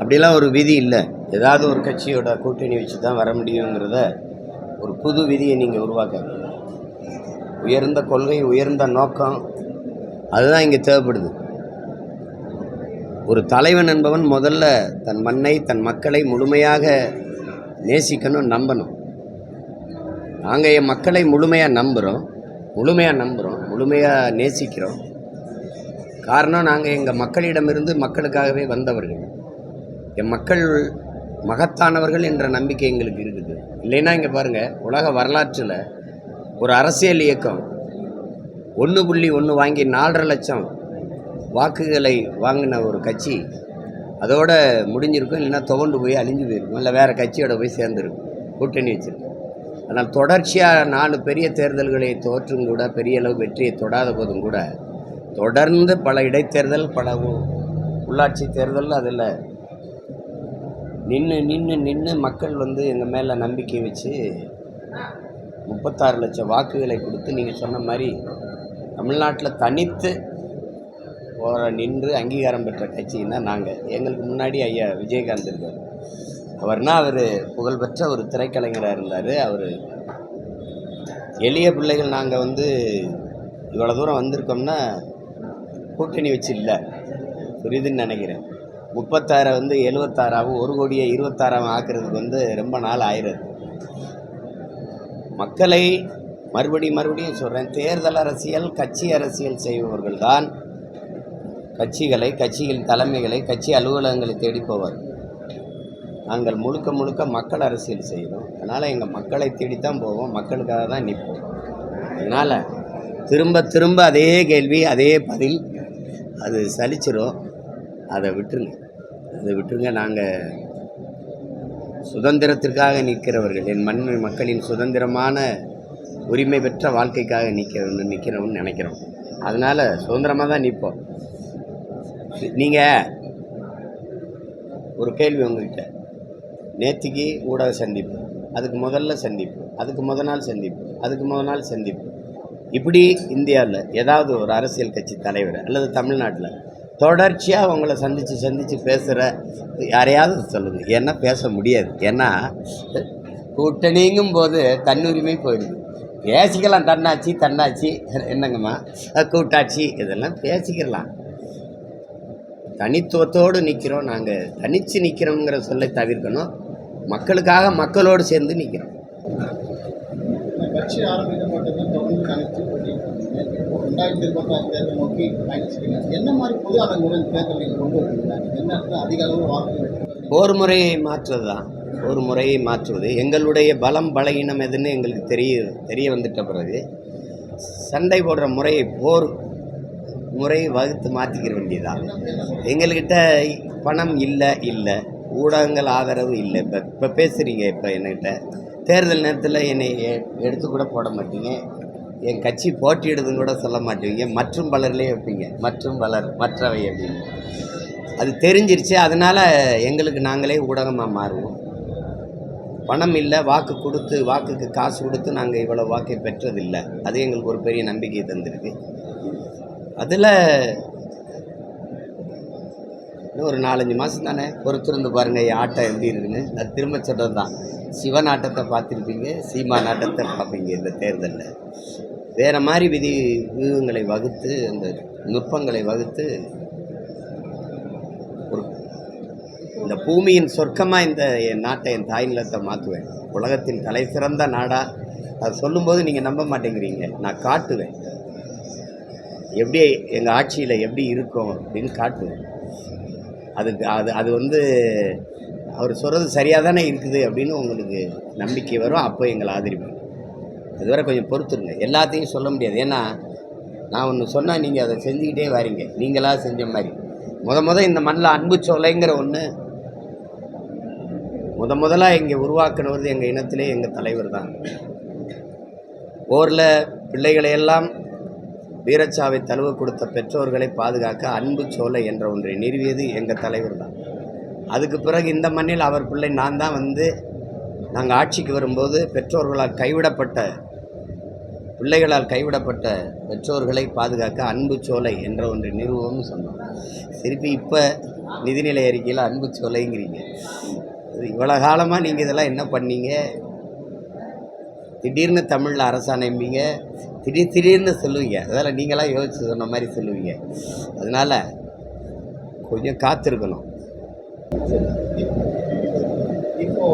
அப்படிலாம் ஒரு விதி இல்லை. ஏதாவது ஒரு கட்சியோட கூட்டணி வச்சு தான் வர முடியுங்கிறத ஒரு புது விதியை நீங்கள் உருவாக்க உயர்ந்த கொள்கை உயர்ந்த நோக்கம் அதுதான் இங்கே தேவைப்படுது. ஒரு தலைவன் என்பவன் முதல்ல தன் மண்ணை தன் மக்களை முழுமையாக நேசிக்கணும் நம்பணும். நாங்கள் என் மக்களை முழுமையாக நம்புகிறோம் முழுமையாக நம்புகிறோம் முழுமையாக நேசிக்கிறோம். காரணம் நாங்கள் எங்கள் மக்களிடமிருந்து மக்களுக்காகவே வந்தவர்கள். என் மக்கள் மகத்தானவர்கள் என்ற நம்பிக்கை எங்களுக்கு இருக்குது. இல்லைன்னா இங்கே பாருங்கள் உலக வரலாற்றில் ஒரு அரசியல் இயக்கம் ஒன்று புள்ளி ஒன்று வாங்கி நாலரை லட்சம் வாக்குகளை வாங்கின ஒரு கட்சி அதோட முடிஞ்சிருக்கும் இல்லைன்னா துவண்டு போய் அழிஞ்சு போயிருக்கும் இல்லை வேறு கட்சியோட போய் சேர்ந்துருக்கும் கூட்டணி வச்சுருக்கும். ஆனால் தொடர்ச்சியாக நாலு பெரிய தேர்தல்களை தோற்றும் கூட பெரிய அளவு வெற்றியை தொடாத போதும் கூட தொடர்ந்து பல இடைத்தேர்தல் பல உள்ளாட்சி தேர்தல் அதில் நின்று நின்று நின்று மக்கள் வந்து எங்கள் மேலே நம்பிக்கை வச்சு முப்பத்தாறு லட்சம் வாக்குகளை கொடுத்து நீங்கள் சொன்ன மாதிரி தமிழ்நாட்டில் தனித்து போகிற நின்று அங்கீகாரம் பெற்ற கட்சின்னா நாங்கள் எங்களுக்கு முன்னாடி ஐயா விஜயகாந்த் இருக்கார் அவர்னா அவர் புகழ்பெற்ற ஒரு திரைக்கலைஞராக இருந்தார். அவர் எளிய பிள்ளைகள் நாங்கள் வந்து இவ்வளோ தூரம் வந்திருக்கோம்னா கூட்டணி வச்சு இல்லை. புரியுதுன்னு நினைக்கிறேன். முப்பத்தாறை வந்து எழுபத்தாறாவும் ஒரு கோடியை இருபத்தாறாவும் ஆக்குறதுக்கு வந்து ரொம்ப நாள் ஆயிடுது மக்களை மறுபடியும் மறுபடியும் சொல்கிறேன் தேர்தல் அரசியல் கட்சி அரசியல் செய்பவர்கள் தான் கட்சிகளை கட்சியின் தலைமைகளை கட்சி அலுவலகங்களை தேடி போவார் நாங்கள் முழுக்க முழுக்க மக்கள் அரசியல் செய்கிறோம். அதனால் எங்கள் மக்களை தேடித்தான் போவோம் மக்களுக்காக தான் நிற்போம். அதனால் திரும்ப திரும்ப அதே கேள்வி அதே பதில் அது சலிச்சிடும் அதை விட்டுருங்க. அதை விட்டுருங்க. நாங்கள் சுதந்திரத்திற்காக நிற்கிறவர்கள் என் மண் மக்களின் சுதந்திரமான உரிமை பெற்ற வாழ்க்கைக்காக நிற்கிறவன் நிற்கிறோம்னு நினைக்கிறோம். அதனால் சுதந்திரமாக தான் நிற்போம். நீங்கள் ஒரு கேள்வி உங்கள்கிட்ட நேற்றுக்கு ஊடக சந்திப்பு அதுக்கு முதல்ல சந்திப்பு அதுக்கு முத நாள் சந்திப்பு அதுக்கு முத நாள் சந்திப்பு. இப்படி இந்தியாவில் ஏதாவது ஒரு அரசியல் கட்சி தலைவர் அல்லது தமிழ்நாட்டில் தொடர்ச்சியாக உங்களை சந்தித்து சந்தித்து பேசுகிற யாரையாவது சொல்லுங்கள் ஏன்னா பேச முடியாது. ஏன்னா கூட்டணிங்கும் போது தன்னுரிமை போயிடுது. பேசிக்கலாம் தன்னாட்சி தன்னாட்சி. என்னங்கம்மா? கூட்டாட்சி இதெல்லாம் பேசிக்கலாம். தனித்துவத்தோடு நிற்கிறோம் நாங்கள் தனித்து நிற்கிறோங்கிற சொல்லை தவிர்க்கணும். மக்களுக்காக மக்களோடு சேர்ந்து நிற்கிறோம் கட்சி ஆரம்பிக்கப்பட்டது ரெண்டாயிரத்தி இருபத்தாறு தேர்தல் நோக்கி பயணிச்சிருக்கீங்க. என்ன மாதிரி பொது அடங்குமுறை தேர்தல் நீங்கள் கொண்டு வருவீங்க என்ன இடத்துல அதிக அளவு வாக்குகள் ஒரு முறையை மாற்றுறது தான் ஒரு முறையை மாற்றுவது. எங்களுடைய பலம் பலகீனம் எதுன்னு எங்களுக்கு தெரிய தெரிய வந்துட்ட பிறகு சண்டை போடுற முறையை போர் முறையை வகுத்து மாற்றிக்கிற வேண்டியதான் எங்கள்கிட்ட பணம் இல்லை இல்லை. ஊடகங்கள் ஆதரவு இல்லை. இப்போ இப்போ பேசுகிறீங்க இப்போ என்கிட்ட தேர்தல் நேரத்தில் என்னை எடுத்து கூட போட மாட்டீங்க. என் கட்சி போட்டியிடுதுன்னு கூட சொல்ல மாட்டீங்க. மற்றும் பலர்லேயே வைப்பீங்க. மற்றும் பலர் மற்றவை அப்படின்னு. அது தெரிஞ்சிருச்சு. அதனால் எங்களுக்கு நாங்களே ஊடகமாக மாறுவோம். பணம் இல்லை வாக்கு கொடுத்து வாக்குக்கு காசு கொடுத்து நாங்கள் இவ்வளோ வாக்கை பெற்றதில்லை. அது எங்களுக்கு ஒரு பெரிய நம்பிக்கை தந்திருக்கு. அதில் ஒரு நாலஞ்சு மாதம் தானே? பொறுத்திருந்து பாருங்கள் என் ஆட்டம் எப்படி இருக்குன்னு? அது திரும்ப சொல்கிறது தான் சிவன் ஆட்டத்தை பார்த்துருப்பீங்க சீமா நாட்டத்தை பார்ப்பீங்க இந்த தேர்தலில். வேறு மாதிரி விதி வியூகங்களை வகுத்து அந்த நுட்பங்களை வகுத்து ஒரு இந்த பூமியின் சொர்க்கமாக இந்த என் நாட்டை என் தாய் நிலத்தை மாற்றுவேன். உலகத்தின் தலை சிறந்த நாடாக அது சொல்லும்போது நீங்கள் நம்ப மாட்டேங்கிறீங்க. நான் காட்டுவேன். எப்படி எங்கள் ஆட்சியில் எப்படி இருக்கும் அப்படின்னு காட்டுவேன். அதுக்கு அது அது வந்து அவர் சொல்கிறது சரியாக தானே இருக்குது அப்படின்னு உங்களுக்கு நம்பிக்கை வரும். அப்போ எங்களை ஆதரிப்பேன் அதுவரை கொஞ்சம் பொறுத்துருங்க. எல்லாத்தையும் சொல்ல முடியாது. ஏன்னா நான் ஒன்று சொன்னால் நீங்கள் அதை செஞ்சுக்கிட்டே வரீங்க. நீங்களாக செஞ்ச மாதிரி. முத முத இந்த மண்ணில் அன்பு சோலைங்கிற ஒன்று முத முதலாக இங்கே உருவாக்குனது எங்கள் இனத்திலே எங்கள் தலைவர் தான். ஊரில் பிள்ளைகளையெல்லாம் வீரச்சாவை தழுவ கொடுத்த பெற்றோர்களை பாதுகாக்க அன்பு சோலை என்ற ஒன்றை நிறுவியது எங்கள் தலைவர் தான். அதுக்கு பிறகு இந்த மண்ணில் அவர் பிள்ளை நான் தான் வந்து நாங்கள் ஆட்சிக்கு வரும்போது பெற்றோர்களால் கைவிடப்பட்ட பிள்ளைகளால் கைவிடப்பட்ட பெற்றோர்களை பாதுகாக்க அன்பு சோலை என்ற ஒன்று நிறுவனம்னு சொன்னோம் திருப்பி இப்போ நிதிநிலை அறிக்கையில் அன்பு சோலைங்கிறீங்க. இவ்வளோ காலமாக நீங்கள் இதெல்லாம் என்ன பண்ணீங்க? திடீர்னு தமிழில் அரசாணைம்பீங்க திடீர் திடீர்னு சொல்லுவீங்க. அதெல்லாம் நீங்களாம் யோசிச்சு சொன்ன மாதிரி சொல்லுவீங்க. அதனால் கொஞ்சம் காத்திருக்கணும். இப்போ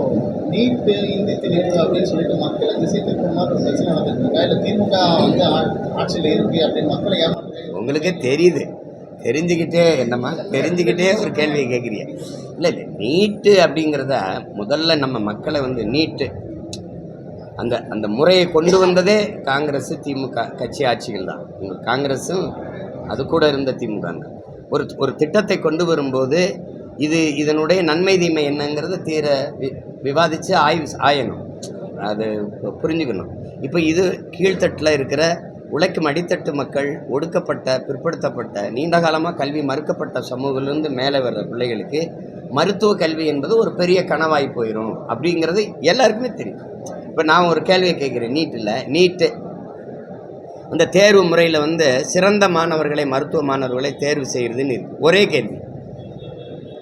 நீட் இந்தி திணிப்பு அப்படின்னு சொல்லிட்டு மக்களை திசை திருப்புற மாதிரி ஒரு பிரச்சனை நடந்துட்டு இருக்கா இல்லை திமுக வந்து ஆட்சியில் இருக்கு அப்படின்னு மக்களை ஏமாற்று உங்களுக்கே தெரியுது. தெரிஞ்சுக்கிட்டே என்னம்மா தெரிஞ்சுக்கிட்டே ஒரு கேள்வியை கேட்குறிய இல்லை இல்லை நீட்டு அப்படிங்கிறத முதல்ல நம்ம மக்களை வந்து நீட்டு. அந்த அந்த முறையை கொண்டு வந்ததே காங்கிரஸ் திமுக கட்சி ஆட்சிகள் தான். உங்கள் காங்கிரஸும் அது கூட இருந்த திமுக தான் ஒரு ஒரு திட்டத்தை கொண்டு வரும்போது இது இதனுடைய நன்மை தீமை என்னங்கிறத தீர வி விவாதித்து ஆய்வு ஆயணும். அது புரிஞ்சுக்கணும். இப்போ இது கீழ்த்தட்டில் இருக்கிற உழைக்கும் அடித்தட்டு மக்கள் ஒடுக்கப்பட்ட பிற்படுத்தப்பட்ட நீண்ட காலமாக கல்வி மறுக்கப்பட்ட சமூகத்திலிருந்து மேலே வர்ற பிள்ளைகளுக்கு மருத்துவ கல்வி என்பது ஒரு பெரிய கனவாய் போயிடும் அப்படிங்கிறது எல்லாருக்குமே தெரியும். இப்போ நான் ஒரு கேள்வியை கேட்குறேன். நீட்டில் நீட்டு. அந்த தேர்வு முறையில் வந்து சிறந்த மாணவர்களை மருத்துவ மாணவர்களை தேர்வு செய்கிறதுன்னு இருக்குது ஒரே கேள்வி.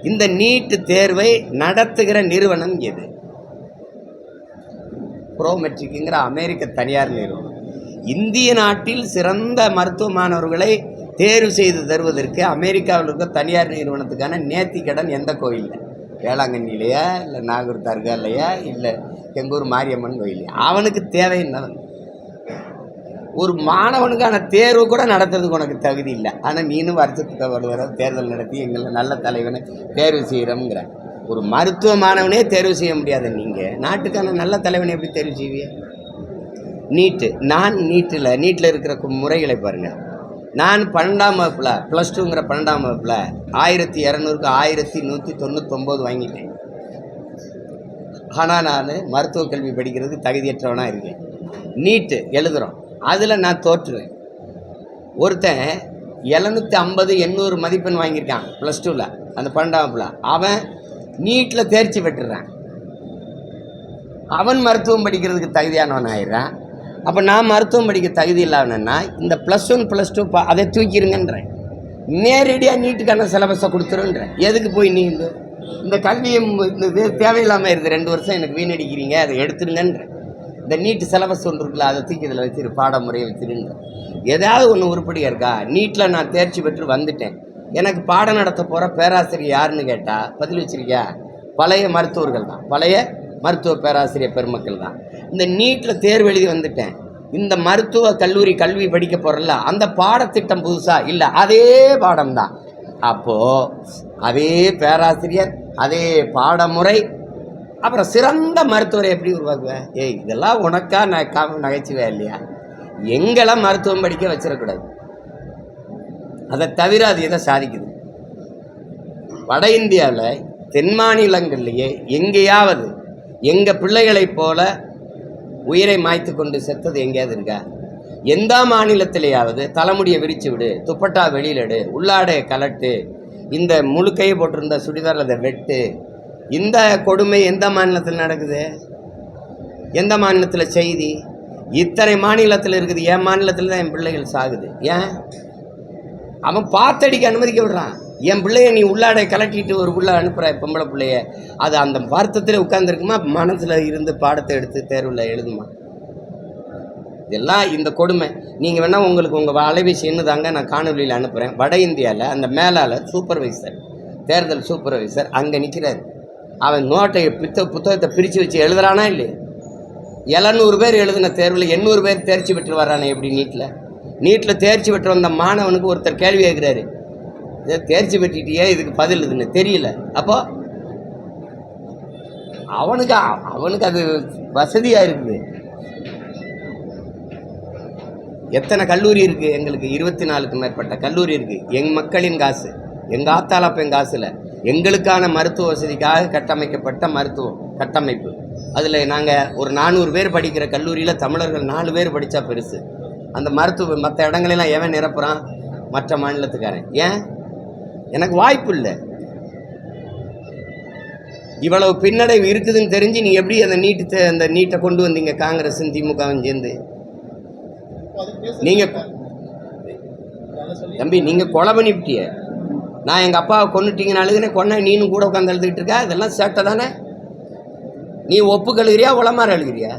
இந்த நீட்டு தேர்வை நடத்துகிற நிறுவனம் எது? ப்ரோமெட்ரிக்குங்கிற அமெரிக்க தனியார் நிறுவனம். இந்திய நாட்டில் சிறந்த மருத்துவ மாணவர்களை தேர்வு செய்து தருவதற்கு அமெரிக்காவில் இருக்க தனியார் நிறுவனத்துக்கான நேர்த்தி கடன் எந்த கோயிலில்? வேளாங்கண்ணிலையா இல்லை நாகூர் தர்காலையா இல்லை எங்கூர் மாரியம்மன் கோயிலையா அவனுக்கு தேவை என்னவன் ஒரு மாணவனுக்கான தேர்வு கூட நடத்துறதுக்கு உனக்கு தகுதி இல்லை. ஆனால் நீனும் வருஷத்துக்கு ஒரு தடவை தேர்தல் நடத்தி எங்களை நல்ல தலைவனை தேர்வு செய்கிறோங்கிற ஒரு மருத்துவ மாணவனே தேர்வு செய்ய முடியாத நீங்கள் நாட்டுக்கான நல்ல தலைவனை எப்படி தேர்வு செய்வீங்க நீட்டு. நான் நீட்டில் நீட்டில் இருக்கிற முறைகளை பாருங்கள் நான் பன்னெண்டாம் வகுப்பில் ப்ளஸ் டூங்கிற பன்னெண்டாம் வகுப்பில் ஆயிரத்தி இரநூறுக்கு ஆயிரத்தி நூற்றி தொண்ணூத்தொம்பது வாங்கிட்டேன். ஆனால் நான் மருத்துவக் கல்வி படிக்கிறது தகுதியற்றவனாக இருக்கேன். நீட்டு. எழுதுகிறோம் அதில் நான் தோற்றுவேன். ஒருத்தன் எழுநூற்றி ஐம்பது எண்ணூறு மதிப்பெண் வாங்கியிருக்கான் ப்ளஸ் டூவில் அந்த பன்னெண்டாம் வகுப்பில். அவன் நீட்டில் தேர்ச்சி பெற்றுறான். அவன் மருத்துவம் படிக்கிறதுக்கு தகுதியானவன் ஆயிடுறான். அப்போ நான் மருத்துவம் படிக்க தகுதி இல்லாதவனா இந்த ப்ளஸ் ஒன் ப்ளஸ் டூ அதை தூக்கிடுங்கன்றேன் நேரடியாக நீட்டுக்கான சிலபஸை கொடுத்துருன்றேன். எதுக்கு போய் நீ இந்த கல்வியும் கல்வியை இந்த இது தேவையில்லாமல் இருக்குது ரெண்டு வருஷம் எனக்கு வீணடிக்கிறீங்க அதை எடுத்துருங்கன்றேன். இந்த நீட்டு சிலபஸ் ஒன்று இருக்குல்ல அதை தூக்கி இதில் வச்சிரு பாடமுறையை வச்சிருங்க ஏதாவது ஒன்று உருப்படியாக இருக்கா? நீட்டில் நான் தேர்ச்சி பெற்று வந்துட்டேன். எனக்கு பாடம் நடத்த போகிற பேராசிரியர் யாருன்னு கேட்டால் பதில் வச்சிருக்கியா? பழைய மருத்துவர்கள் தான். பழைய மருத்துவ பேராசிரியர் பெருமக்கள் தான். இந்த நீட்டில் தேர்வு எழுதி வந்துட்டேன். இந்த மருத்துவ கல்லூரி கல்வி படிக்க போகிறல்ல அந்த பாடத்திட்டம் புதுசாக இல்லை அதே பாடம் தான் அப்போது அதே பேராசிரியர் அதே பாடமுறை அப்புறம் சிறந்த மருத்துவரை எப்படி உருவாக்குவேன் ஏய் இதெல்லாம் உனக்கா நான் கா நகைச்சுவே இல்லையா? எங்களை மருத்துவம் படிக்க வச்சிடக்கூடாது. அதை தவிர அது எதை சாதிக்குது? வட இந்தியாவில் தென் மாநிலங்கள்லேயே எங்கேயாவது எங்கள் பிள்ளைகளைப் போல உயிரை மாய்த்து கொண்டு செத்தது எங்கேயாவது இருக்கா? எந்த மாநிலத்திலேயாவது தலைமுடியை விரித்து விடு துப்பட்டா வெளியில் எடு உள்ளாடைய கலட்டு இந்த முழுக்கையை போட்டிருந்த சுடிதார் அதை வெட்டு இந்த கொடுமை எந்த மாநிலத்தில் நடக்குது? எந்த மாநிலத்தில் செய்தி? இத்தனை மாநிலத்தில் இருக்குது என் மாநிலத்தில் தான் என் பிள்ளைகள் சாகுது. ஏன்? அவன் பார்த்தடிக்க அனுமதிக்க விடுறான். என் பிள்ளைய நீ உள்ளாடை கலட்டிட்டு ஒரு புள்ள அனுப்புகிற பொம்பளை பிள்ளைய. அது அந்த வருத்தத்தில் உட்காந்துருக்குமா மனசில் இருந்து பாடத்தை எடுத்து தேர்வில் எழுதுமா? இதெல்லாம் இந்த கொடுமை. நீங்கள் வேணால் உங்களுக்கு உங்கள் அலைபேசி என்ன தாங்க நான் காணொலியில் அனுப்புகிறேன் வட இந்தியாவில் அந்த மேலாளர் சூப்பர்வைசர் தேர்தல் சூப்பர்வைசர் அங்கே நிற்கிறார் அவன் நோட்டை புத்த புத்தகத்தை பிரித்து வச்சு எழுதுறானா இல்லையே? எழுநூறு பேர் எழுதின தேர்வில் எண்ணூறு பேர் தேர்ச்சி பெற்று வர்றானே எப்படி நீட்டில் நீட்டில் தேர்ச்சி பெற்று வந்த மாணவனுக்கு ஒருத்தர் கேள்வி கேட்குறாரு. இதை தேர்ச்சி பெற்றுட்டியே? இதுக்கு பதில் இதுன்னு தெரியல. அப்போது அவனுக்கு அவனுக்கு அது வசதியாக இருக்குது. எத்தனை கல்லூரி இருக்குது எங்களுக்கு இருபத்தி நாலுக்கு மேற்பட்ட கல்லூரி இருக்குது எங்கள் மக்களின் காசு. எங்கள் ஆத்தாளப்பன் காசில். எங்களுக்கான மருத்துவ வசதிக்காக கட்டமைக்கப்பட்ட மருத்துவம் கட்டமைப்பு. அதில் நாங்கள் ஒரு நானூறு பேர் படிக்கிற கல்லூரியில் தமிழர்கள் நாலு பேர் படித்தா பெருசு. அந்த மருத்துவ மற்ற இடங்களெல்லாம் எவன் நிரப்புறான்? மற்ற மாநிலத்துக்காரன். ஏன்? எனக்கு வாய்ப்பு இல்லை. இவ்வளவு பின்னடைவு இருக்குதுன்னு தெரிஞ்சு நீ எப்படி அந்த நீட்டு அந்த நீட்டை கொண்டு வந்தீங்க? காங்கிரஸும் திமுகவும் சேர்ந்து. இப்போ அது பேச நீங்க அதை சொல்லி தம்பி நீங்கள் கொலை பண்ணிவிட்டிய நான் எங்கள் அப்பாவை கொண்டுட்டீங்கன்னு அழுதுனே கொன்ன நீனும் கூட உட்காந்து அழுதுகிட்டு இருக்க இதெல்லாம் சேட்டை தானே? நீ ஒப்புக்கழுகிறியா உளமாற அழுகிறியா?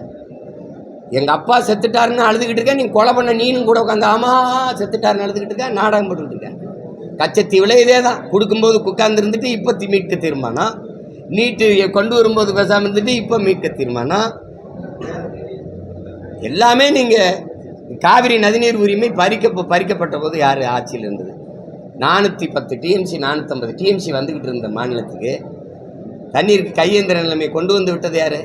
எங்கள் அப்பா செத்துட்டாருன்னு அழுதுகிட்டு இருக்க நீ கொலை பண்ண நீனும் கூட உட்காந்து ஆமா செத்துட்டாருன்னு அழுதுகிட்டு இருக்க நாடகம் போட்டுக்கிட்டு இருக்க. கச்சத்தீவில் இதே தான். கொடுக்கும்போது உட்காந்து இருந்துட்டு இப்போ தி- மீட்க தீர்மானம். நீட்டு கொண்டு வரும்போது பேசாமல் இருந்துட்டு இப்போ மீட்க தீர்மானம். எல்லாமே நீங்கள் காவிரி நதிநீர் உரிமை பறிக்க பறிக்கப்பட்ட போது யார் ஆட்சியில் இருந்தது? நானூற்றி பத்து டிஎம்சி நானூற்றம்பது டிஎம்சி வந்துக்கிட்டு இருந்த மாநிலத்துக்கு. தண்ணீருக்கு கையேந்திர நிலைமை கொண்டு வந்து விட்டது யார்?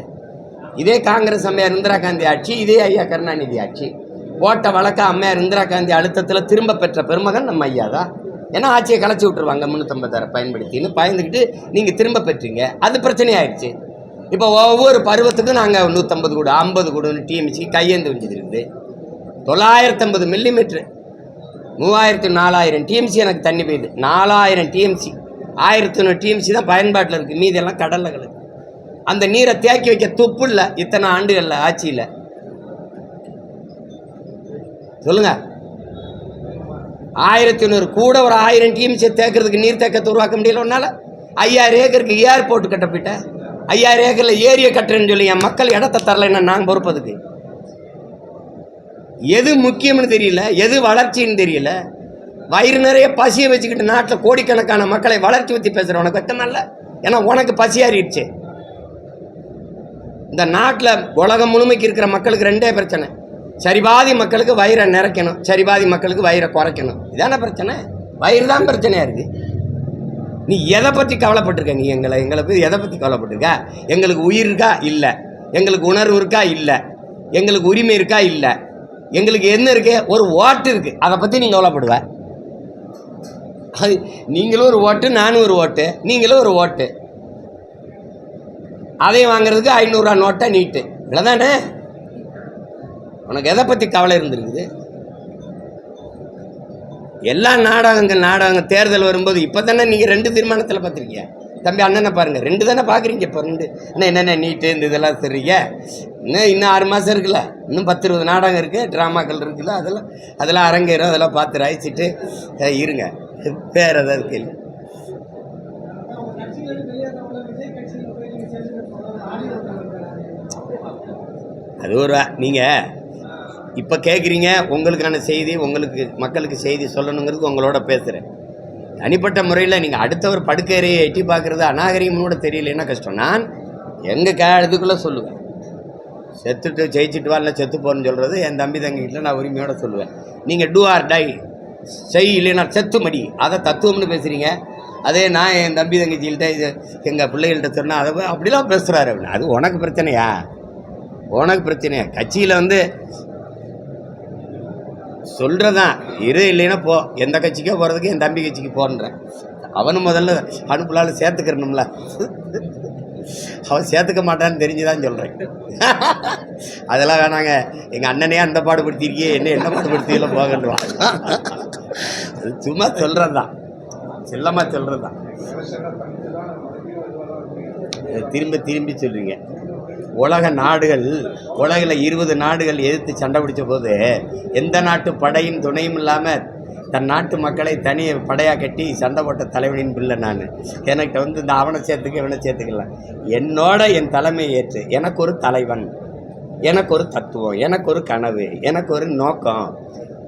இதே காங்கிரஸ் அம்மையார் இந்திரா காந்தி ஆட்சி இதே ஐயா கருணாநிதி ஆட்சி. போட்ட வழக்க அம்மையார் இந்திரா காந்தி அழுத்தத்தில் திரும்ப பெற்ற பெருமகன் நம்ம ஐயா தான். ஏன்னா ஆட்சியை கலைச்சி விட்டுருவாங்க முந்நூற்றம்பதாயிரம் பயன்படுத்தின்னு பயந்துக்கிட்டு நீங்கள் திரும்ப பெற்றீங்க. அது பிரச்சனையாயிடுச்சு. இப்போ ஒவ்வொரு பருவத்துக்கும் நாங்கள் நூற்றம்பது கூட ஐம்பது கூடன்னு டிஎம்சி கையேந்து வச்சது இருக்குது. தொள்ளாயிரத்தம்பது மில்லிமீட்ரு மூவாயிரத்து நாலாயிரம் டிஎம்சி எனக்கு தண்ணி பெய்யுது. நாலாயிரம் டிஎம்சி ஆயிரத்தி ஒன்று டிஎம்சி தான் பயன்பாட்டில் இருக்குது மீதியெல்லாம் கடலில் கிடக்கு. அந்த நீரை தேக்கி வைக்க துப்பு இல்லை. இத்தனை ஆண்டுகளில் ஆட்சியில். சொல்லுங்க. ஆயிரத்தி நூறு கூட ஒரு ஆயிரம் டிஎம்சி தேக்கிறதுக்கு நீர் தேக்கத்தை உருவாக்க முடியல ஒன்றால் ஐயாயிரம் ஏக்கருக்கு ஏர்போர்ட் கட்டப்பிட்ட. ஐயாயிரம் ஏக்கரில் ஏரியை கட்டுறேன்னு சொல்லி என் மக்கள் இடத்த தரலைன்னா நாங்கள் பொறுப்பதுக்கு எது முக்கியம்னு தெரியல எது வளர்ச்சின்னு தெரியல. வயிறு நிறைய பசியை வச்சுக்கிட்டு நாட்டில் கோடிக்கணக்கான மக்களை வளர்ச்சி பற்றி பேசுகிற உனக்கு வெக்கமல்ல ஏன்னா உனக்கு பசியாறிடுச்சு இந்த நாட்டில் உலகம் முழுமைக்கு இருக்கிற மக்களுக்கு ரெண்டே பிரச்சனை. சரிபாதி மக்களுக்கு வயிறை நிறைக்கணும் சரிபாதி மக்களுக்கு வயிறை குறைக்கணும். இதான பிரச்சனை? வயிறு தான் பிரச்சனையாக இருக்குது நீ எதை பற்றி கவலைப்பட்டிருக்க? நீ எங்களை எங்களை போய் எதை பற்றி கவலைப்பட்டிருக்க? எங்களுக்கு உயிர் இருக்கா? இல்லை. எங்களுக்கு உணர்வு இருக்கா? இல்லை. எங்களுக்கு உரிமை இருக்கா? இல்லை. எங்களுக்கு என்ன இருக்கு? ஒரு ஓட்டு இருக்கு. அதை பற்றி நீங்கள் கவலைப்படுவ. அது நீங்களும் ஒரு ஓட்டு நானும் ஒரு ஓட்டு நீங்களும் ஒரு ஓட்டு அதையும் வாங்குறதுக்கு ஐநூறுரூவா நோட்டை நீட்டு. இவ்வளோதானே உனக்கு எதை பற்றி கவலை இருந்திருக்குது? எல்லா நாடகங்கள் நாடகங்கள் தேர்தல் வரும்போது இப்போ தானே நீங்கள் ரெண்டு தீர்மானத்தில் பார்த்துருக்கீங்க தம்பி அண்ணனை பாருங்கள் ரெண்டு தானே பார்க்குறீங்க இப்போ ரெண்டு. இன்னும் என்னென்ன நீட்டு இந்த இதெல்லாம் சரிங்க இன்னும் இன்னும் ஆறு மாதம் இருக்குல்ல. இன்னும் பத்து இருபது நாடகம் இருக்குது ட்ராமாக்கள் இருக்குல்ல. அதெல்லாம் அதெல்லாம் அரங்கேறும். அதெல்லாம் பார்த்து ரசிச்சுட்டு இருங்க. வேறு ஏதாவது கேள்வி? அது ஒரு நீங்கள் இப்போ கேட்குறீங்க உங்களுக்கான செய்தி உங்களுக்கு மக்களுக்கு செய்தி சொல்லணுங்கிறது உங்களோட பேசுகிறேன் தனிப்பட்ட முறையில் நீங்கள் அடுத்தவர் படுக்கையறையை எட்டி பார்க்குறது அநாகரிகம்னு கூட தெரியலன்னா கஷ்டம்? நான் எங்கள் கே இதுக்குள்ளே சொல்லுவேன். செத்துட்டு ஜெயிச்சுட்டு வா இல்லை செத்து போகிறேன்னு சொல்கிறது என் தம்பி தங்கிட்ட நான் உரிமையோடு சொல்லுவேன். நீங்கள் டூ ஆர் டை செய் இல்லைன்னா செத்து மடி. அதை தத்துவம்னு பேசுகிறீங்க அதே நான் என் தம்பி தங்கச்சிகிட்ட இது எங்கள் பிள்ளைகள்கிட்ட சொன்னால் அதை அப்படிலாம் பேசுகிறாரு அப்படின்னு அது உனக்கு பிரச்சனையா? உனக்கு பிரச்சனையா? கட்சியில் வந்து சொல்கிறதான் இரு இல்லைன்னா போ. எந்த கட்சிக்கோ போகிறதுக்கு என் தம்பி கட்சிக்கு போன்றேன். அவனும் முதல்ல அனுப்புலால சேர்த்துக்கிறணும்ல. அவன் சேர்த்துக்க மாட்டான்னு தெரிஞ்சுதான் சொல்கிறேன் அதெல்லாம் வேணாங்க. எங்கள் அண்ணனே அந்த பாடுபடுத்திருக்கியே என்ன என்ன பாடுபடுத்தியில போகண்டுவான் அது சும்மா சொல்கிறது தான் செல்லமாக சொல்கிறது தான் திரும்ப திரும்பி சொல்றீங்க. உலக நாடுகள் உலகில் இருபது நாடுகள் எதிர்த்து சண்டை பிடிச்ச போது எந்த நாட்டு படையின் துணையும் இல்லாமல் தன் நாட்டு மக்களை தனி படையாக கட்டி சண்டை போட்ட தலைவனின் பிள்ளை நான். என்கிட்ட வந்து இந்த அவனை சேர்த்துக்க இவனை சேர்த்துக்கலாம் என்னோட என் தலைமை ஏற்று எனக்கு ஒரு தலைவன் எனக்கு ஒரு தத்துவம் எனக்கு ஒரு கனவு எனக்கு ஒரு நோக்கம்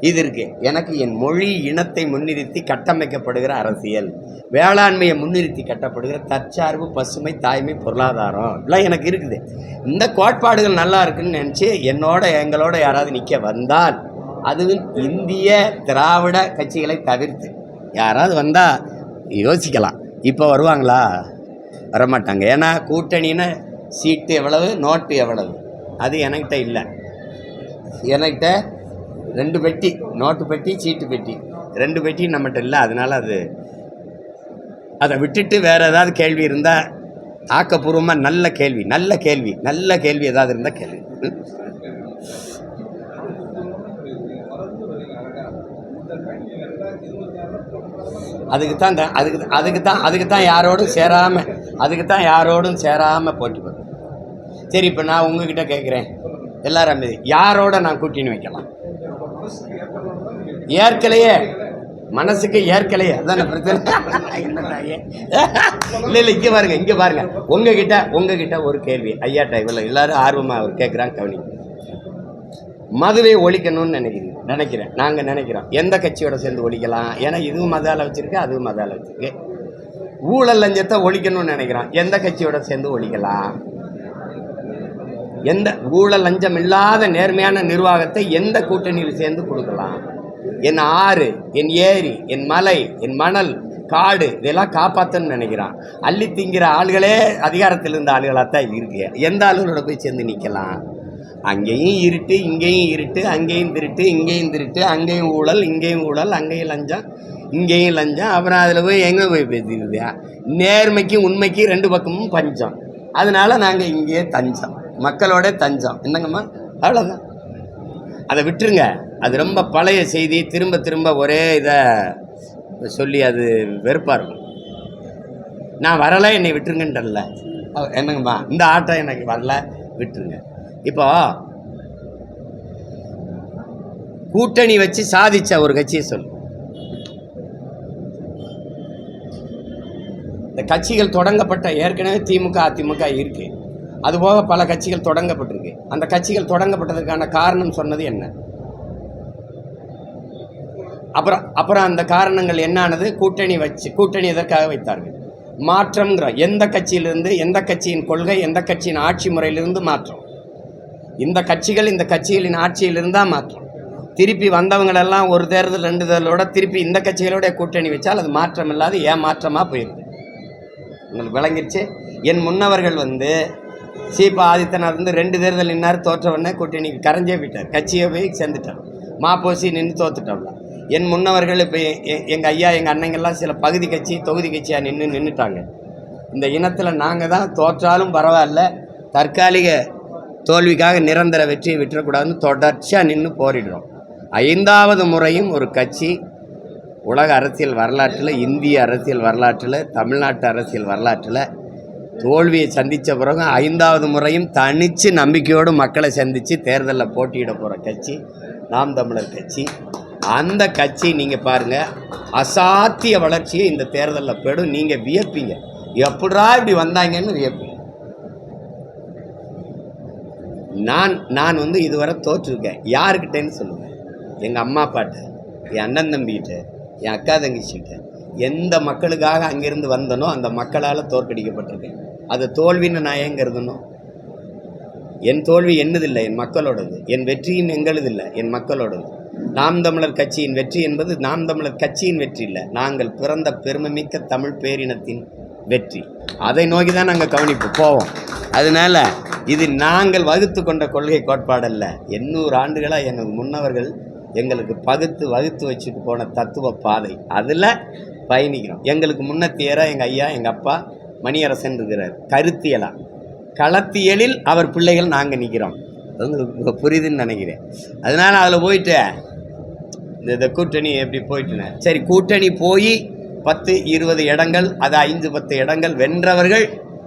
இது இருக்கு. எனக்கு என் மொழி இனத்தை முன்னிறுத்தி கட்டமைக்கப்படுகிற அரசியல். வேளாண்மையை முன்னிறுத்தி கட்டப்படுகிற தற்சார்பு பசுமை தாய்மை பொருளாதாரம். இதெல்லாம் எனக்கு இருக்குது. இந்த கோட்பாடுகள் நல்லா இருக்குன்னு நினச்சி என்னோட எங்களோட யாராவது நிற்க வந்தால் அதுவும் இந்திய திராவிட கட்சிகளை தவிர்த்து. யாராவது வந்தால் யோசிக்கலாம். இப்போ வருவாங்களா? வரமாட்டாங்க. ஏன்னா கூட்டணின்னு சீட்டு எவ்வளவு நோட்டு எவ்வளவு? அது என்கிட்ட இல்லை. என்கிட்ட ரெண்டு பெட்டி நோட்டு பெட்டி சீட்டு பெட்டி. ரெண்டு பெட்டி நம்மகிட்ட இல்லை அதனால் அது அதை விட்டுட்டு வேறு ஏதாவது கேள்வி இருந்தால் ஆக்கப்பூர்வமாக நல்ல கேள்வி நல்ல கேள்வி நல்ல கேள்வி ஏதாவது இருந்தால் கேள்வி அதுக்கு தான் இந்த- அதுக்கு அதுக்கு தான் அதுக்கு தான் யாரோடும் சேராமல் அதுக்கு தான் யாரோடும் சேராமல் போட்டி போடுறேன் சரி இப்போ நான் உங்ககிட்ட கேட்குறேன் எல்லாரும் யாரோட நான் கூட்டின்னு வைக்கலாம்? ஏற்கலையே. மனசுக்கு ஏற்கலையே. அதான பிரச்சனை? இல்லை இங்க பாருங்க இங்க பாருங்க. உங்ககிட்ட உங்ககிட்ட ஒரு கேள்வி. ஐயா இவ்வளவு எல்லாரும் ஆர்வமா அவர் கேட்குறாங்க கவனி மதுவை ஒழிக்கணும்னு நினைக்கிறீங்க? நினைக்கிறேன். நாங்க நினைக்கிறோம். எந்த கட்சியோட சேர்ந்து ஒழிக்கலாம்? ஏன்னா இதுவும் மதால வச்சிருக்கு அதுவும் மதால வச்சிருக்கு. ஊழல் லஞ்சத்தை ஒழிக்கணும்னு நினைக்கிறோம். எந்த கட்சியோட சேர்ந்து ஒழிக்கலாம்? எந்த ஊழல் லஞ்சம் இல்லாத நேர்மையான நிர்வாகத்தை எந்த கூட்டணியில் சேர்ந்து கொடுக்கலாம்? என் ஆறு என் ஏரி என் மலை என் மணல் காடு இதெல்லாம் காப்பாற்றணும்னு நினைக்கிறான். அள்ளி திங்கிற ஆளுகளே அதிகாரத்தில் இருந்த ஆளுகளாக தான் இருக்கு. எந்த ஆளுகளோட போய் சேர்ந்து நிற்கலாம்? அங்கேயும் இருட்டு இங்கேயும் இருட்டு அங்கேயும் திருட்டு இங்கேயும் திருட்டு அங்கேயும் ஊழல் இங்கேயும் ஊழல் அங்கேயும் லஞ்சம் இங்கேயும் லஞ்சம். அப்புறம் அதில் போய் எங்கே போய் பேசிக்கிறது? நேர்மைக்கும் உண்மைக்கும் ரெண்டு பக்கமும் பஞ்சம். அதனால் நாங்கள் இங்கேயே தஞ்சம். மக்களோட தஞ்சம். என்னங்கம்மா? அவ்வளோதான் அதை விட்டுருங்க. அது ரொம்ப பழைய செய்தி. திரும்ப திரும்ப ஒரே இதை சொல்லி அது வெறுப்பாக இருக்கும். நான் வரலை என்னை விட்டுருங்கன்றல என்னங்கம்மா? இந்த ஆட்டம் எனக்கு வரல. விட்டுருங்க. இப்போ கூட்டணி வச்சு சாதிச்ச ஒரு கட்சியை சொல்லு. இந்த கட்சிகள் தொடங்கப்பட்ட ஏற்கனவே திமுக அதிமுக இருக்குது அதுபோக பல கட்சிகள் தொடங்கப்பட்டிருக்கு. அந்த கட்சிகள் தொடங்கப்பட்டதற்கான காரணம் சொன்னது என்ன? அப்புறம் அப்புறம் அந்த காரணங்கள் என்னானது? கூட்டணி வச்சு கூட்டணி எதற்காக வைத்தார்கள்? மாற்றம்ங்கிற எந்த கட்சியிலிருந்து எந்த கட்சியின் கொள்கை எந்த கட்சியின் ஆட்சி முறையிலிருந்து மாற்றம். இந்த கட்சிகள் இந்த கட்சிகளின் ஆட்சியிலிருந்தால் மாற்றம். திருப்பி வந்தவங்களெல்லாம் ஒரு தேர்தல் ரெண்டு தேர்தலோட திருப்பி இந்த கட்சிகளோட கூட்டணி வச்சால் அது மாற்றம் இல்லாத ஏமாற்றமாக போயிடுது உங்களுக்கு விளங்கிருச்சு? என் முன்னவர்கள் வந்து சீபா ஆதித்தனார் வந்து ரெண்டு தேர்தல் நின்னார் தோற்றவொடனே கூட்டணிக்கு கரைஞ்சே போயிட்டார் கட்சியை போய் சேர்ந்துட்டார். மாப்போசி நின்று தோத்துட்டோம்ல என் முன்னவர்கள் இப்போ எங்கள் ஐயா எங்கள் அண்ணங்கள்லாம் சில பகுதி கட்சி தொகுதி கட்சியாக நின்று நின்றுட்டாங்க இந்த இனத்தில் நாங்கள் தான் தோற்றாலும் பரவாயில்ல தற்காலிக தோல்விக்காக நிரந்தர வெற்றியை விட்டுறக்கூடாதுன்னு தொடர்ச்சியாக நின்று போரிடுறோம். ஐந்தாவது முறையும் ஒரு கட்சி உலக அரசியல் வரலாற்றில் இந்திய அரசியல் வரலாற்றில் தமிழ்நாட்டு அரசியல் வரலாற்றில் தோல்வியை சந்தித்த பிறகு ஐந்தாவது முறையும் தனித்து நம்பிக்கையோடு மக்களை சந்தித்து தேர்தலில் போட்டியிட போகிற கட்சி நாம் தமிழர் கட்சி. அந்த கட்சி நீங்கள் பாருங்கள் அசாத்திய வளர்ச்சியை இந்த தேர்தலில் பெறும் நீங்கள் வியப்பீங்க. எப்படா இப்படி வந்தாங்கன்னு வியப்பீங்க. நான் நான் வந்து இதுவரை தோற்றுருக்கேன். யாருக்கிட்டேன்னு சொல்லுவேன் எங்கள் அம்மா அப்பாட்ட என் அண்ணன் தம்பிகிட்ட என் அக்கா தங்கச்சிக்கிட்ட எந்த மக்களுக்காக அங்கிருந்து வந்தனோ அந்த மக்களால் தோற்கடிக்கப்பட்டிருக்கேன் அது தோல்வின்னு நான் ஏங்க என் தோல்வி என்னதில்லை? என் மக்களோடது. என் வெற்றியும் எங்களுதில்லை. என் மக்களோடது. நாம் தமிழர் கட்சியின் வெற்றி என்பது நாம் தமிழர் கட்சியின் வெற்றி இல்லை. நாங்கள் பிறந்த பெருமைமிக்க தமிழ் பேரினத்தின் வெற்றி. அதை நோக்கி தான் நாங்கள் கவனிப்பு போவோம். அதனால இது நாங்கள் வகுத்து கொண்ட கொள்கை கோட்பாடல்ல எண்ணூறு ஆண்டுகளாக எங்கள் முன்னவர்கள் எங்களுக்கு பகுத்து வகுத்து வச்சுட்டு போன தத்துவ பாதை. அதில் பயணிக்கிறோம். எங்களுக்கு முன்னத்தியராக எங்கள் ஐயா எங்கள் அப்பா மணியரசன் இருக்கிறார். கருத்தியலா. களத்தியலில் அவர் பிள்ளைகள் நாங்கள் நிற்கிறோம் அது உங்களுக்கு புரியுதுன்னு நினைக்கிறேன். அதனால் அதில் போயிட்டு இந்த இந்த கூட்டணி எப்படி போயிட்டுனேன். சரி கூட்டணி போய் பத்து இருபது இடங்கள் அது ஐந்து பத்து இடங்கள் வென்றவர்கள்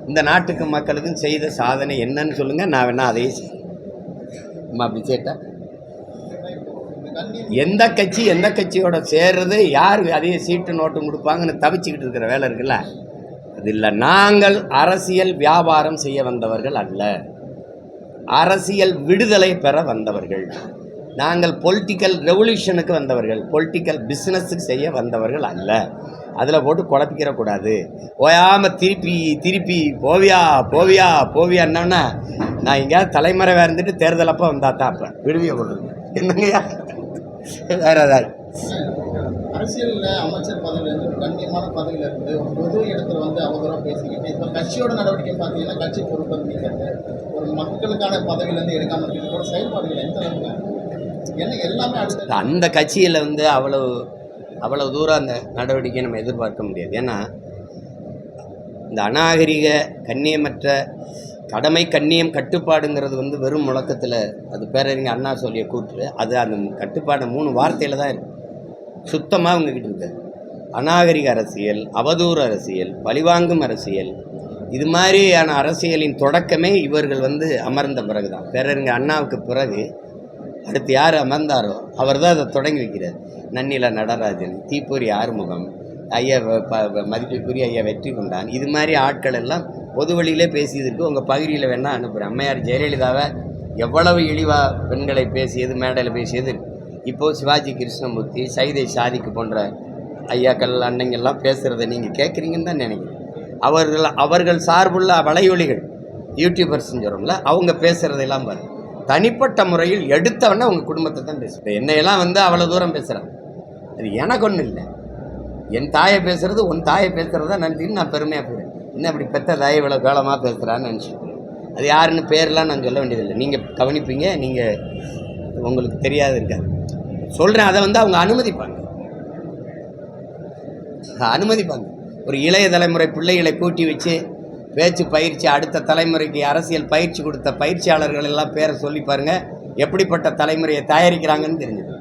இந்த நாட்டுக்கு மக்களுக்கும் செய்த சாதனை என்னன்னு சொல்லுங்கள் நான் வேணால் அதையே செய்யறேன் அப்படி கேட்டால் எந்த கட்சி எந்த கட்சியோட சேர்றது யார் அதே சீட்டு நோட்டு கொடுப்பாங்கன்னு தவிச்சுக்கிட்டு இருக்கிற வேலை இருக்குல்ல? அது இல்லை. நாங்கள் அரசியல் வியாபாரம் செய்ய வந்தவர்கள் அல்ல. அரசியல் விடுதலை பெற வந்தவர்கள். நாங்கள் பொலிட்டிக்கல் ரெவல்யூஷனுக்கு வந்தவர்கள். பொலிட்டிக்கல் பிஸ்னஸுக்கு செய்ய வந்தவர்கள் அல்ல. அதில் போட்டு குழப்பிக்கிற கூடாது. ஓயாமல் திருப்பி திருப்பி போவியா போவியா போவியா என்னன்னா நான் எங்கேயாவது தலைமறைவாக இருந்துட்டு தேர்தல் அப்போ வந்தா தான் அப்போ. விடுவிய கொடுங்க என்னங்கய்யா? வேற ஏதாவது அரசியல்ல அமைச்சர் பதவியில இருந்து ஒரு கண்ணியமான பதவியில இருந்து ஒரு பொது இடத்துல வந்து அவதூறா பேசிக்கிட்டு இப்போ கட்சியோட நடவடிக்கை பார்த்தீங்கன்னா கட்சி பொறுப்பு ஒரு மக்களுக்கான பதவியில இருந்து எடுக்காம இருக்கிறது ஒரு செயல்பாடுகள் எந்த அளவுக்கு என்ன எல்லாமே அடுத்த அந்த கட்சியில் வந்து அவ்வளவு அவ்வளவு தூரம் அந்த நடவடிக்கையை நம்ம எதிர்பார்க்க முடியாது. ஏன்னா இந்த அநாகரிக கண்ணியமற்ற கடமை கண்ணியம் கட்டுப்பாடுங்கிறது வந்து வெறும் முழக்கத்தில் அது பேரறிஞர் அண்ணா சொல்லிய கூற்று. அது அந்த கட்டுப்பாடு மூணு வார்த்தையில் தான் இருக்குது சுத்தமாக அவங்கக்கிட்ட இருக்காது அநாகரிக அரசியல் அவதூறு அரசியல் பழிவாங்கும் அரசியல் இது மாதிரியான அரசியலின் தொடக்கமே இவர்கள் வந்து அமர்ந்த பிறகு தான் பேரறிஞர் அண்ணாவுக்கு பிறகு அடுத்து யார் அமர்ந்தாரோ அவர் தான் அதை தொடங்கி வைக்கிறார். நன்னில நடராஜன் தீப்பொறி ஆறுமுகம் ஐயா ப- மதிப்பிற்குரிய ஐயா வெற்றி கொண்டான் இது மாதிரி ஆட்கள் எல்லாம் பொது வழியிலே பேசியதற்கு உங்கள் பகுதியில் வேணால் அனுப்புகிறேன் அம்மையார் ஜெயலலிதாவை எவ்வளவு இழிவாக பெண்களை பேசியது மேடையில் பேசியது. இப்போது சிவாஜி கிருஷ்ணமூர்த்தி சைதை சாதிக்கு போன்ற ஐயாக்கள் அன்னைங்கள்லாம் பேசுகிறத நீங்கள் கேட்குறீங்கன்னு தான் நினைக்கிறேன். அவர்கள் அவர்கள் சார்புள்ள வலையொலிகள் யூடியூபர்ஸ்னு சொல்கிறோம்ல அவங்க பேசுகிறதெல்லாம் பாரு தனிப்பட்ட முறையில் எடுத்தவொடனே உங்கள் குடும்பத்தை தான் பேசுகிறேன் என்னையெல்லாம் வந்து அவ்வளோ தூரம் பேசுகிறாங்க அது எனக்கு ஒன்றும் இல்லை. என் தாயை பேசுகிறது உன் தாயை பேசுகிறதா நன்றின்னு நான் பெருமையாக போகிறேன் என்ன அப்படி பெற்ற தாய் இவ்வளோ காலமாக பேசுகிறான்னு நினச்சிட்டு அது யாருன்னு பேர்லாம் நான் சொல்ல வேண்டியதில்லை. நீங்கள் கவனிப்பீங்க நீங்கள் உங்களுக்கு தெரியாது இருக்காது. சொல்கிறேன் அதை வந்து அவங்க அனுமதிப்பாங்க. அனுமதிப்பாங்க. ஒரு இளைய தலைமுறை பிள்ளைகளை கூட்டி வச்சு பேச்சு பயிற்சி அடுத்த தலைமுறைக்கு அரசியல் பயிற்சி கொடுத்த பயிற்சியாளர்கள் எல்லாம் பேரை சொல்லி பாருங்கள் எப்படிப்பட்ட தலைமுறையை தயாரிக்கிறாங்கன்னு தெரிஞ்சது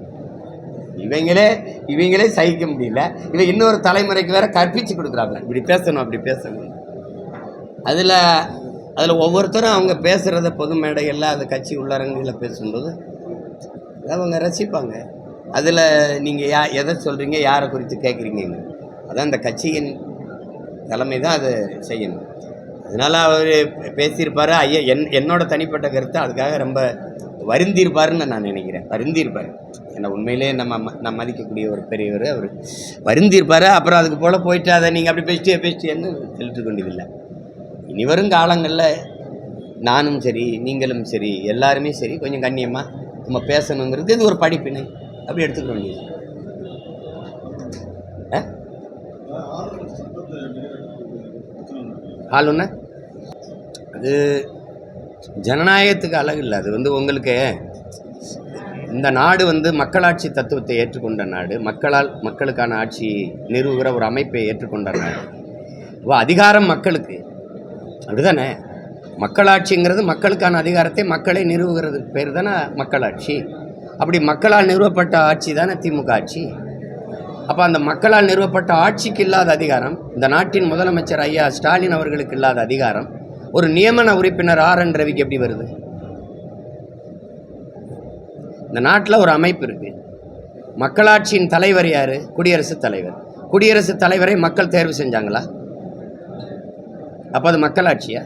இவங்களே இவங்களே சகிக்க முடியல. இவன் இன்னொரு தலைமுறைக்கு வேற கற்பிச்சு கொடுக்குறாங்க இப்படி பேசணும் அப்படி பேசணும். அதில் அதில் ஒவ்வொருத்தரும் அவங்க பேசுகிறத பொது மேடைகளில் அந்த கட்சி உள்ளரங்குகளில் பேசும்போது அவங்க ரசிப்பாங்க. அதில் நீங்கள் யா எதை சொல்கிறீங்க யாரை குறித்து கேட்குறீங்கன்னு அதான் அந்த கட்சியின் தலைமை தான் அதை செய்யணும். அதனால் அவர் பேசியிருப்பார். ஐயா என் என்னோட தனிப்பட்ட கருத்து அதுக்காக ரொம்ப வருந்திருப்பாருன்னு நான் நினைக்கிறேன். வருந்திருப்பார் ஏன்னா உண்மையிலே நம்ம ம- நம்ம மதிக்கக்கூடிய ஒரு பெரியவர் அவர். வருந்திருப்பார் அப்புறம் அதுக்கு போல் போயிட்டு அதை நீங்கள் அப்படி பேசிட்டே பேசிட்டேன்னு சொல்லிட்டு கொண்டதில்லை இனி வரும் காலங்களில் நானும் சரி நீங்களும் சரி எல்லாருமே சரி கொஞ்சம் கண்ணியமாக நம்ம பேசணுங்கிறது இது ஒரு படிப்பினை. அப்படி எடுத்துக்க வேண்டியது. ஆ? அது ஜனநாயகத்துக்கு அழகு இல்லை. அது வந்து உங்களுக்கு இந்த நாடு வந்து மக்களாட்சி தத்துவத்தை ஏற்றுக்கொண்ட நாடு. மக்களால் மக்களுக்கான ஆட்சி நிறுவுகிற ஒரு அமைப்பை ஏற்றுக்கொண்ட நாடு. அதிகாரம் மக்களுக்கு. அப்படிதானே மக்களாட்சிங்கிறது மக்களுக்கான அதிகாரத்தை மக்களை நிறுவுகிறது பேர் தானே மக்களாட்சி. அப்படி மக்களால் நிறுவப்பட்ட ஆட்சி தானே திமுக ஆட்சி. அப்போ அந்த மக்களால் நிறுவப்பட்ட ஆட்சிக்கு இல்லாத அதிகாரம் இந்த நாட்டின் முதலமைச்சர் ஐயா ஸ்டாலின் அவர்களுக்கு இல்லாத அதிகாரம் ஒரு நியமன உறுப்பினர் ஆர் என் ரவிக்கு எப்படி வருது? இந்த நாட்டில் ஒரு அமைப்பு இருக்குது மக்களாட்சியின் தலைவர் யார்? குடியரசுத் தலைவர். குடியரசுத் தலைவரை மக்கள் தேர்வு செஞ்சாங்களா? அப்போ அது மக்களாட்சியா?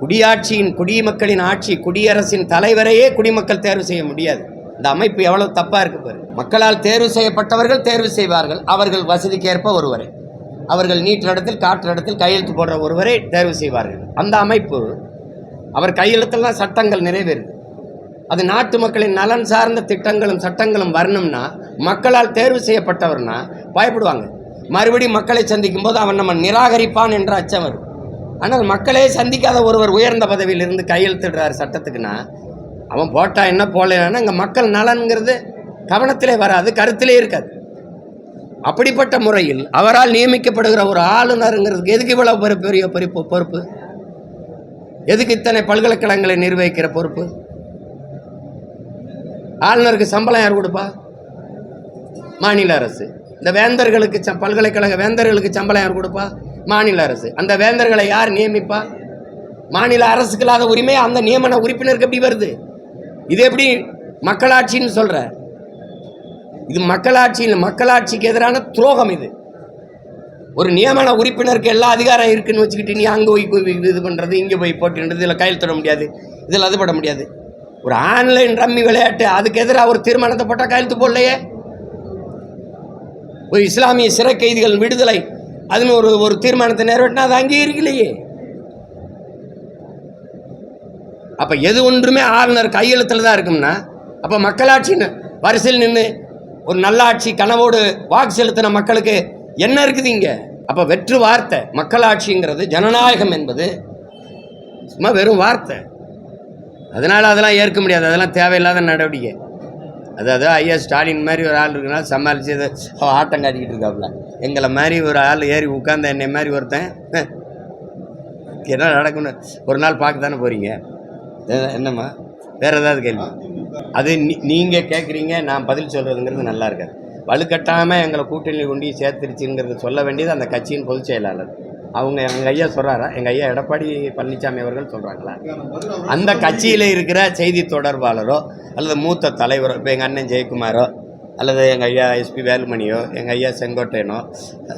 குடியாட்சியின் குடிமக்களின் ஆட்சி குடியரசின் தலைவரையே குடிமக்கள் தேர்வு செய்ய முடியாது. இந்த அமைப்பு எவ்வளவு தப்பா இருக்கு பாரு. மக்களால் தேர்வு செய்யப்பட்டவர்கள் தேர்வு செய்வார்கள். அவர்கள் வசதிக்கேற்ப ஒருவரை. அவர்கள் நீற்றிடத்தில் காற்றிடத்தில் கையெழுத்து போடுற ஒருவரை தேர்வு செய்வார்கள். அந்த அமைப்பு அவர் கையெழுத்தெல்லாம் சட்டங்கள் நிறைவேறுது. அது நாட்டு மக்களின் நலன் சார்ந்த திட்டங்களும் சட்டங்களும் வரணும்னா மக்களால் தேர்வு செய்யப்பட்டவர்னா பயப்படுவாங்க. மறுபடியும் மக்களை சந்திக்கும் போது அவன் நம்ம நிராகரிப்பான் என்ற அச்சம் வரும். ஆனால் மக்களே சந்திக்காத ஒருவர் உயர்ந்த பதவியிலிருந்து கையெழுத்திடுறார் சட்டத்துக்குன்னா அவன் போட்டா என்ன போடலன்னா இங்கே மக்கள் நலன்கிறது கவனத்திலே வராது கருத்திலே இருக்காது. அப்படிப்பட்ட முறையில் அவரால் நியமிக்கப்படுகிற ஒரு ஆளுநருங்கிறதுக்கு எதுக்கு இவ்வளவு பெரிய பெரிய பொறுப்பு பொறுப்பு? எதுக்கு இத்தனை பல்கலைக்கழகங்களை நிர்வகிக்கிற பொறுப்பு? ஆளுநருக்கு சம்பளம் யார் கொடுப்பா? மாநில அரசு. இந்த வேந்தர்களுக்கு ச பல்கலைக்கழக வேந்தர்களுக்கு சம்பளம் யார் கொடுப்பா? மாநில அரசு. அந்த வேந்தர்களை யார் நியமிப்பா? மாநில அரசுக்கு இல்லாத உரிமை அந்த நியமன உறுப்பினருக்கு எப்படி வருது? இது எப்படி மக்களாட்சின்னு சொல்கிற இது மக்களாட்சியில் மக்களாட்சிக்கு எதிரான துரோகம் இது. ஒரு நியமன உறுப்பினருக்கு எல்லா அதிகாரம் இருக்குன்னு வச்சுக்கிட்டு நீ அங்கே போய் போய் இது பண்ணுறது இங்கே போய் போட்டுன்றது இதில் கையெழுத்திட முடியாது இதில் அது பட முடியாது. ஒரு ஆன்லைன் ரம்மி விளையாட்டு அதுக்கு எதிராக ஒரு தீர்மானத்தை போட்டால் கையெழுத்து போடலையே? ஒரு இஸ்லாமிய சிறை கைதிகள் விடுதலை. அதுன்னு ஒரு ஒரு தீர்மானத்தை நிறைவேற்றினா அது அங்கீகரிக்கலையே அப்போ எது ஒன்றுமே ஆளுநர் கையெழுத்தில் தான் இருக்கும்னா அப்போ மக்களாட்சின்னு வரிசையில் நின்று ஒரு நல்லாட்சி கனவோடு வாக்கு செலுத்தின மக்களுக்கு என்ன இருக்குது இங்கே? அப்போ வெற்று வார்த்தை மக்களாட்சிங்கிறது ஜனநாயகம் என்பது சும்மா வெறும் வார்த்தை. அதனால் அதெல்லாம் ஏற்க முடியாது அதெல்லாம் தேவையில்லாத நடவடிக்கை. அதாவது ஐயா ஸ்டாலின் மாதிரி ஒரு ஆள் இருக்குன்னா சமாளித்து இதை ஆட்டம் காட்டிக்கிட்டு இருக்காப்புல. எங்களை மாதிரி ஒரு ஆள் ஏறி உட்காந்த என்னை மாதிரி ஒருத்தன் என்ன நடக்கும்னு ஒரு நாள் பார்க்க தானே போகிறீங்க என்னம்மா? வேறு ஏதாவது கேள்வி? அது நீ நீங்கள் கேட்குறீங்க நான் பதில் சொல்கிறதுங்கிறது நல்லா இருக்காது. வலுக்கட்டாமல் எங்களை கூட்டணி கொண்டு சேர்த்துருச்சுங்கிறத சொல்ல வேண்டியது அந்த கட்சியின் பொதுச் செயலாளர். அவங்க எங்கள் ஐயா சொல்கிறாரா எங்கள் ஐயா எடப்பாடி பழனிசாமி அவர்கள் சொல்கிறாங்களா அந்த கட்சியில் இருக்கிற செய்தி தொடர்பாளரோ அல்லது மூத்த தலைவரோ இப்போ எங்கள் அண்ணன் ஜெயக்குமாரோ அல்லது எங்கள் ஐயா எஸ்பி வேலுமணியோ எங்கள் ஐயா செங்கோட்டையனோ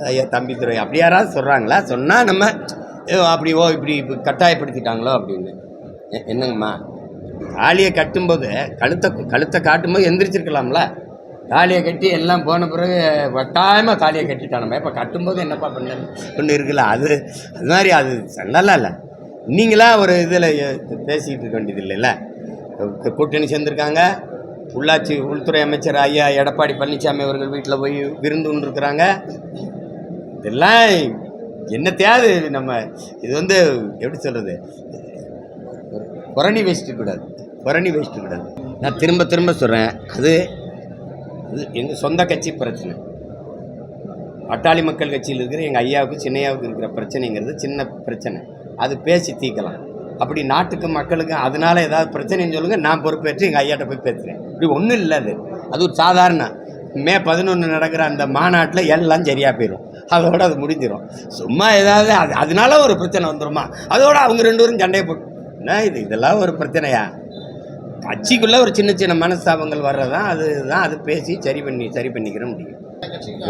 ஐயா தம்பித்துறை அப்படி யாராவது சொல்கிறாங்களா சொன்னால் நம்ம அப்படி ஓ இப்படி இப்படி கட்டாயப்படுத்திட்டாங்களோ? அப்படின்னு. என்னங்கம்மா? தாலியை கட்டும்போது கழுத்தை கழுத்தை காட்டும்போது எந்திரிச்சிருக்கலாம்ல? தாலியை கட்டி எல்லாம் போன பிறகு வட்டாயமாக தாலியை கட்டிட்டானம்மா இப்போ கட்டும்போது என்னப்பா பண்ண ஒன்று இருக்குல்ல அது அது மாதிரி அது நல்லா இல்லை. நீங்களா ஒரு இதில் பேசிக்கிட்டு இருக்க வேண்டியது இல்லைல்ல? கூட்டணி சேர்ந்துருக்காங்க. உள்ளாட்சி உள்துறை அமைச்சர் ஐயா எடப்பாடி பழனிசாமி அவர்கள் வீட்டில் போய் விருந்து இருக்கிறாங்க இதெல்லாம் என்னத்தையாவது நம்ம இது வந்து எப்படி சொல்கிறது புரணி வச்சுட்டு கூடாது. புரணி வச்சுட்டு கூடாது. நான் திரும்ப திரும்ப சொல்கிறேன் அது இது எங்கள் சொந்த கட்சி பிரச்சனை. பட்டாளி மக்கள் கட்சியில் இருக்கிற எங்கள் ஐயாவுக்கு சின்னையாவுக்கு இருக்கிற பிரச்சனைங்கிறது சின்ன பிரச்சனை. அது பேசி தீர்க்கலாம் அப்படி நாட்டுக்கு மக்களுக்கு அதனால ஏதாவது பிரச்சனைன்னு சொல்லுங்கள் நான் பொறுப்பேற்று எங்கள் ஐயாட்ட போய் பேசுகிறேன் இப்படி ஒன்றும் இல்லை அது. அது ஒரு சாதாரண மே பதினொன்று நடக்கிற அந்த மாநாட்டில் எல்லாம் சரியாக போயிடும் அதோட அது முடிஞ்சிடும் சும்மா ஏதாவது அது அதனால ஒரு பிரச்சனை வந்துருமா? அதோட அவங்க ரெண்டு பேரும் சண்டையை போட்டு என்ன இது? இதெல்லாம் ஒரு பிரச்சனையா? கட்சிக்குள்ளே ஒரு சின்ன சின்ன மனஸ்தாபங்கள் வர்றதான் அதுதான் அது பேசி சரி பண்ணி சரி பண்ணிக்கிற முடியும்.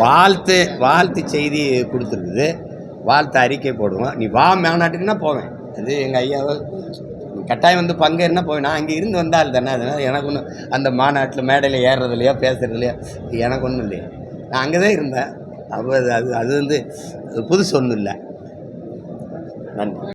வாழ்த்து வாழ்த்து செய்தி கொடுத்துருக்குது. வாழ்த்து அறிக்கை போடுவோம். நீ வா மாநாட்டுக்குன்னா போவேன். அது எங்கள் ஐயாவை கட்டாயம் வந்து பங்கேறினா போவேன்? நான் அங்கே இருந்து வந்தால் தானே அதனால் எனக்கு ஒன்றும் அந்த மாநாட்டில் மேடையில் ஏறுறதுலையோ பேசுகிறதுலையோ எனக்கு ஒன்றும் இல்லையா. நான் அங்கே தான் இருந்தேன். அப்போ அது அது அது வந்து புதுசு ஒன்றும் இல்லை. நன்றி.